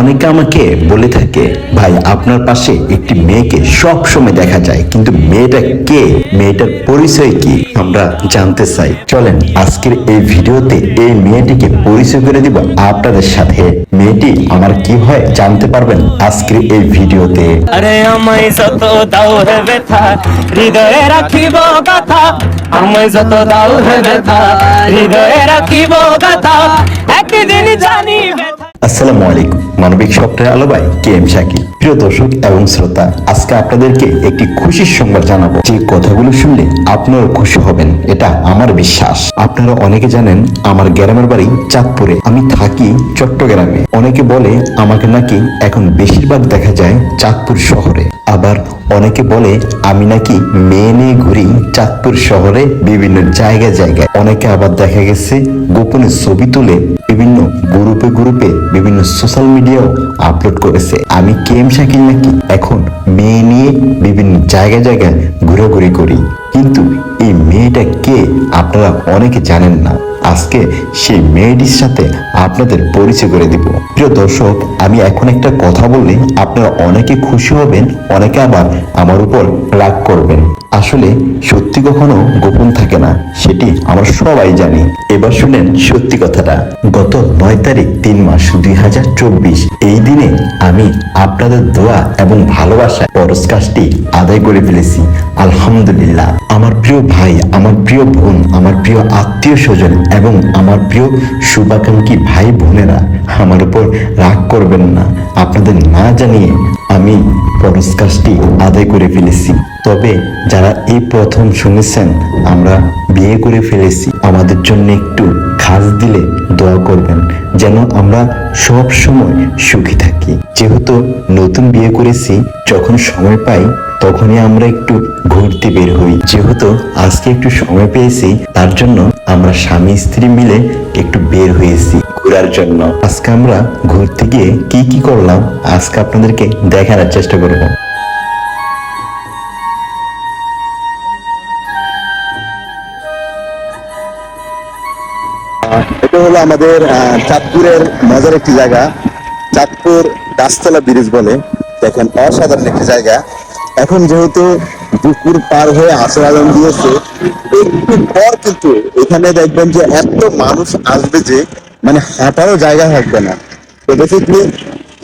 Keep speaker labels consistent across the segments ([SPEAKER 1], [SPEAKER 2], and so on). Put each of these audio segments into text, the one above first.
[SPEAKER 1] অনেকে আমাকে বলে থাকে ভাই আপনার পাশে একটি মেয়েকে সব সময় দেখা যায় কিন্তু মেয়েটা কে? মেয়েটার পরিচয় কি? আমরা জানতে চাই। চলেন আজকের এই ভিডিওতে এই মেয়েটিকে পরিচয় করে দিব আপনাদের সাথে। মেয়েটি আমার কি হয় জানতে পারবেন আজকের এই ভিডিওতে।
[SPEAKER 2] আরে আমায় যত দাও হে ব্যথা হৃদয়ে রাখিব কথা। আমায় যত দাও হে ব্যথা হৃদয়ে রাখিব কথা। একদিন জানি
[SPEAKER 1] আসসালামু আলাইকুম। মানবিক সপ্তাহের আলোবায় কে এম শাকির প্রিয় দর্শক এবং শ্রোতা, আজকে আপনাদেরকে একটি খুশির সংবাদ জানাব। যে কথাগুলো শুনলে আপনারা খুশি হবেন, এটা আমার বিশ্বাস। আপনারা অনেকে জানেন, আমার গ্রামের বাড়ি চাঁদপুরে। আমি থাকি চট্টগ্রামে। অনেকে বলে, আমাকে নাকি এখন বেশিরভাগ দেখা যায় চাঁদপুর শহরে। আবার অনেকে বলে, আমি নাকি মেয়ে নিয়ে ঘুরি চাঁদপুর শহরে বিভিন্ন জায়গায় জায়গায়। অনেকে আবার দেখা গেছে, গোপনে ছবি তুলে বিভিন্ন গ্রুপে গ্রুপে বিভিন্ন সোশ্যাল মিডিয়াও আপলোড করেছে। আমি কেম শাকিল নাকি? এখন মেয়ে নিয়ে বিভিন্ন জায়গায় জায়গায় ঘোরাঘুরি করি। কিন্তু এই মেয়েটা কে আপনারা অনেকে জানেন না। আজকে সেই মেয়েটির সাথে আপনাদের পরিচয় করে দিব। প্রিয় দর্শক, আমি এখন একটা কথা বললে আপনারা অনেকে খুশি হবেন, অনেকে আবার আমার উপর রাগ করবেন। আসলে সত্যি কখনো গোপন থাকে না, সেটি আমরা সবাই জানি। এবার শুনেন সত্যি কথাটা। গত নয় তারিখ তিন মাস দুই হাজার চব্বিশ, এই দিনে আমি আপনাদের দোয়া এবং ভালোবাসা কাজটি আদায় করে ফেলেছি। আলহামদুলিল্লাহ। আমার প্রিয় ভাই, আমার প্রিয় বোন, আমার প্রিয় আত্মীয় স্বজন এবং আমার প্রিয় শুভাকাঙ্ক্ষী ভাই বোনেরা আমার উপর রাগ করবেন না। আপনাদের না জানিয়ে আমি পরশ কাজটি আদায় করে ফেলেছি। তবে যারা এই প্রথম শুনেছেন, আমরা বিয়ে করে ফেলেছি। আমাদের জন্য একটু খাস দিলে দোয়া করবেন, যেন আমরা সব সময় সুখী থাকি। যেহেতু নতুন বিয়ে করেছি, যখন সময় পাই, তখনই আমরা একটু ঘুরতে বের হই। যেহেতু আজকে একটু সময় পেয়েছি, তার জন্য আমরা স্বামী স্ত্রী মিলে একটু বের হয়েছি। ঘোরার জন্য। আজকে আমরা ঘুরতে গিয়ে কি কি করলাম আজকে আপনাদেরকে দেখানোর চেষ্টা করব।
[SPEAKER 3] এটা হলো আমাদের চাঁদপুরের মজার একটি জায়গা। চাঁদপুর গাছতলা ব্রিজ বলে দেখেন অসাধারণ একটি জায়গা। এখন যেহেতু দুপুর পার হয়ে আসর আলম দিয়েছে একটু পর কিন্তু এখানে দেখবেন যে এত মানুষ আসবে যে মানে হাঁটারও জায়গা থাকবে না। তো বেসিকলি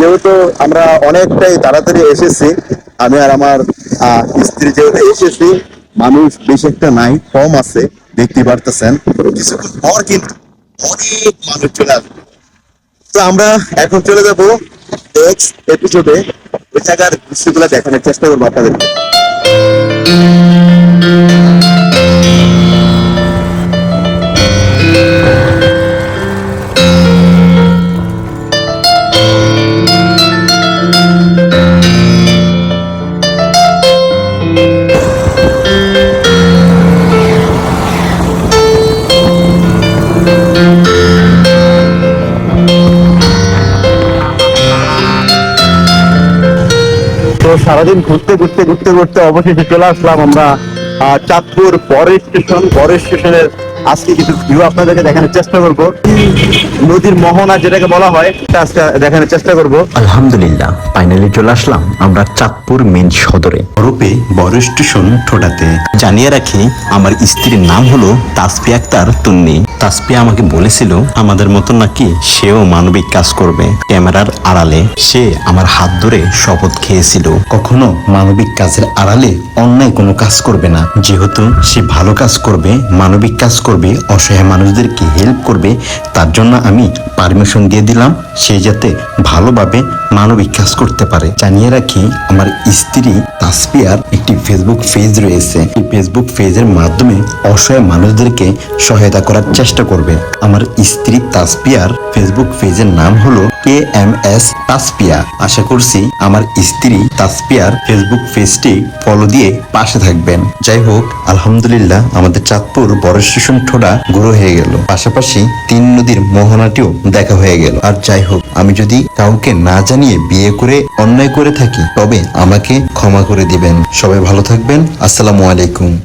[SPEAKER 3] যেহেতু আমরা অনেকটাই তাড়াতাড়ি এসেছি, আমি আর আমার স্ত্রী যেহেতু এসেছি, মানুষ বেশি একটা নাই, কম আছে দেখতে পারতেছেন। কিছুক্ষণ পর কিন্তু অনেক মানুষ চলে আসবে। তো আমরা এখন চলে যাব নেক্সট এপিসোডে ওই জায়গার দৃশ্যগুলো দেখানোর চেষ্টা করব আপনাদেরকে সারাদিন ঘুরতে ঘুরতে ঘুরতে ঘুরতে অবশেষে চলে আসলাম আমরা চাঁদপুর পরের স্টেশন পরের স্টেশনের আজকে কিছু ভিউ আপনাদেরকে দেখানোর চেষ্টা করব। নদীর মোহনা যেটাকে বলা হয় আজকে দেখানোর চেষ্টা করব।
[SPEAKER 1] আলহামদুলিল্লাহ ফাইনালি চলে আসলাম আমরা চাঁদপুর মেন সদরে। রূপে বড় স্টেশন ঠোঁটাতে। জানিয়ে রাখি আমার স্ত্রীর নাম হলো তাসপিয়া আক্তার তুন্নি। তাসপিয়া আমাকে বলেছিল আমাদের মতন নাকি সেও মানবিক কাজ করবে ক্যামেরার আড়ালে। সে আমার হাত ধরে শপথ খেয়েছিল। কখনো মানবিক কাজের আড়ালে অন্যায় কোনো কাজ করবে না। যেহেতু সে ভালো কাজ করবে মানবিক কাজ করবে অসহায় মানুষদেরকে হেল্প করবে তার জন্য আমি পারমিশন দিয়ে দিলাম, সে যাতে ভালোভাবে মানবিক কাজ করতে পারে। জানিয়ে রাখি, আমার স্ত্রী তাসপিয়ার একটি ফেসবুক পেজ রয়েছে। এই ফেসবুক পেজের মাধ্যমে অসহায় মানুষদেরকে সহায়তা করার চেষ্টা করবে। আমার স্ত্রী তাসপিয়ার ফেসবুক পেজের নাম হলো কে এম এস তাসপিয়া। আশা করছি আমার স্ত্রী তাসপিয়ার ফেসবুক পেজটি ফলো দিয়ে পাশে থাকবেন। যাই হোক, আলহামদুলিল্লাহ আমাদের চাঁদপুর বড় স্টেশন ঠোঁটা গুঁড়ো হয়ে গেল। পাশাপাশি তিন নদীর মোহনাটিও দেখা হয়ে গেল। আর যাই হোক, আমি যদি কাউকে না জানিয়ে বিয়ে করে অন্যায় করে থাকি, তবে আমাকে ক্ষমা করে দিবেন। সবাই ভালো থাকবেন। আসসালামু আলাইকুম।